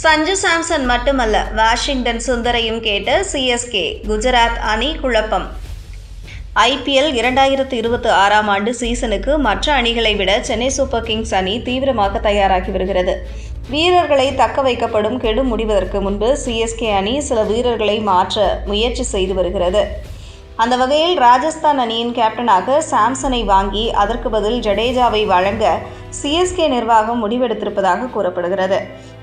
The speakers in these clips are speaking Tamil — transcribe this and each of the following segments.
சஞ்சு சாம்சன் மட்டுமல்ல வாஷிங்டன் சுந்தரையும் கேட்ட சிஎஸ்கே குஜராத் அணி குழப்பம். ஐபிஎல் இரண்டாயிரத்து இருபத்தி ஆறாம் ஆண்டு சீசனுக்கு மற்ற அணிகளை விட சென்னை சூப்பர் கிங்ஸ் அணி தீவிரமாக தயாராகி வருகிறது. வீரர்களை தக்க வைக்கப்படும் கெடு முடிவதற்கு முன்பு சிஎஸ்கே அணி சில வீரர்களை மாற்ற முயற்சி செய்து வருகிறது. அந்த வகையில் ராஜஸ்தான் அணியின் கேப்டனாக சாம்சனை வாங்கி அதற்கு பதில் ஜடேஜாவை வழங்க சிஎஸ்கே நிர்வாகம் முடிவெடுத்திருப்பதாக கூறப்படுகிறது.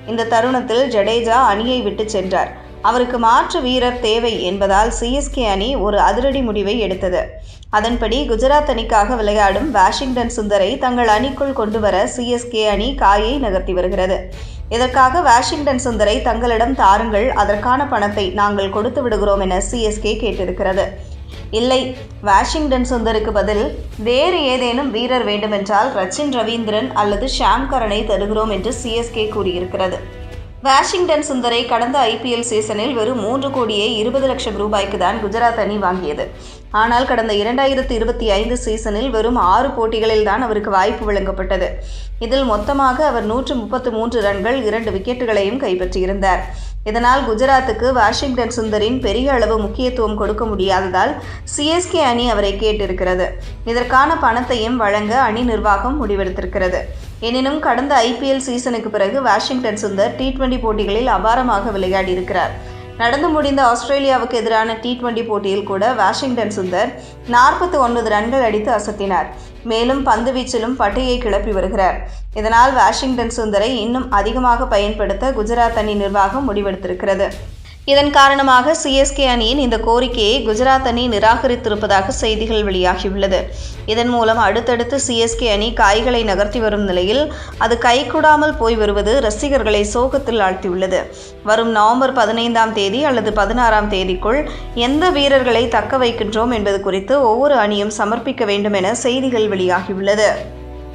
இந்த தருணத்தில் ஜடேஜா அணியை விட்டு சென்றார். அவருக்கு மாற்று வீரர் தேவை என்பதால் சிஎஸ்கே அணி ஒரு அதிரடி முடிவை எடுத்தது. அதன்படி குஜராத் அணிக்காக விளையாடும் வாஷிங்டன் சுந்தரை தங்கள் அணிக்குள் கொண்டு வர சிஎஸ்கே அணி காயை நகர்த்தி வருகிறது. இதற்காக வாஷிங்டன் சுந்தரை தங்களிடம் தாருங்கள் அதற்கான பணத்தை நாங்கள் கொடுத்து விடுகிறோம் என சிஎஸ்கே கேட்டிருக்கிறது. இல்லை வாஷிங்டன் சுந்தருக்கு பதில் வேறு ஏதேனும் வீரர் வேண்டுமென்றால் ரச்சின் ரவீந்திரன் அல்லது ஷாம்கரனை தருகிறோம் என்று சிஎஸ்கே கூறியிருக்கிறது. வாஷிங்டன் சுந்தரை கடந்த ஐபிஎல் சீசனில் வெறும் மூன்று கோடியே இருபது லட்சம் ரூபாய்க்கு தான் குஜராத் அணி வாங்கியது. ஆனால் கடந்த இரண்டாயிரத்து இருபத்தி ஐந்து சீசனில் வெறும் ஆறு போட்டிகளில் தான் அவருக்கு வாய்ப்பு வழங்கப்பட்டது. இதில் மொத்தமாக அவர் நூற்று முப்பத்து மூன்று ரன்கள் இரண்டு விக்கெட்டுகளையும் கைப்பற்றியிருந்தார். இதனால் குஜராத்துக்கு வாஷிங்டன் சுந்தரின் பெரிய அளவு முக்கியத்துவம் கொடுக்க முடியாததால் சிஎஸ்கே அணி அவரை கேட்டிருக்கிறது. இதற்கான பணத்தையும் வழங்க அணி நிர்வாகம் முடிவெடுத்திருக்கிறது. எனினும் கடந்த ஐபிஎல் சீசனுக்கு பிறகு வாஷிங்டன் சுந்தர் டி டுவெண்டி போட்டிகளில் அபாரமாக விளையாடி இருக்கிறார் நடந்து முடிந்த ஆஸ்திரேலியாவுக்கு எதிரான டி டுவெண்டி போட்டியில் கூட வாஷிங்டன் சுந்தர் நாற்பத்தி ஒன்பது ரன்கள் அடித்து அசத்தினார். மேலும் பந்து வீச்சிலும் பட்டையை கிளப்பி வருகிறார். இதனால் வாஷிங்டன் சுந்தரை இன்னும் அதிகமாக பயன்படுத்த குஜராத் அணி நிர்வாகம் முடிவெடுத்திருக்கிறது. இதன் காரணமாக சிஎஸ்கே அணியின் இந்த கோரிக்கையை குஜராத் அணி நிராகரித்திருப்பதாக செய்திகள் வெளியாகியுள்ளது. இதன் மூலம் அடுத்தடுத்து சிஎஸ்கே அணி காய்களை நகர்த்தி வரும் நிலையில் அது கைகூடாமல் போய் வருவது ரசிகர்களை சோகத்தில் ஆழ்த்தியுள்ளது. வரும் நவம்பர் பதினைந்தாம் தேதி அல்லது பதினாறாம் தேதிக்குள் எந்த வீரர்களை தக்க வைக்கின்றோம் என்பது குறித்து ஒவ்வொரு அணியும் சமர்ப்பிக்க வேண்டும் என செய்திகள் வெளியாகியுள்ளது.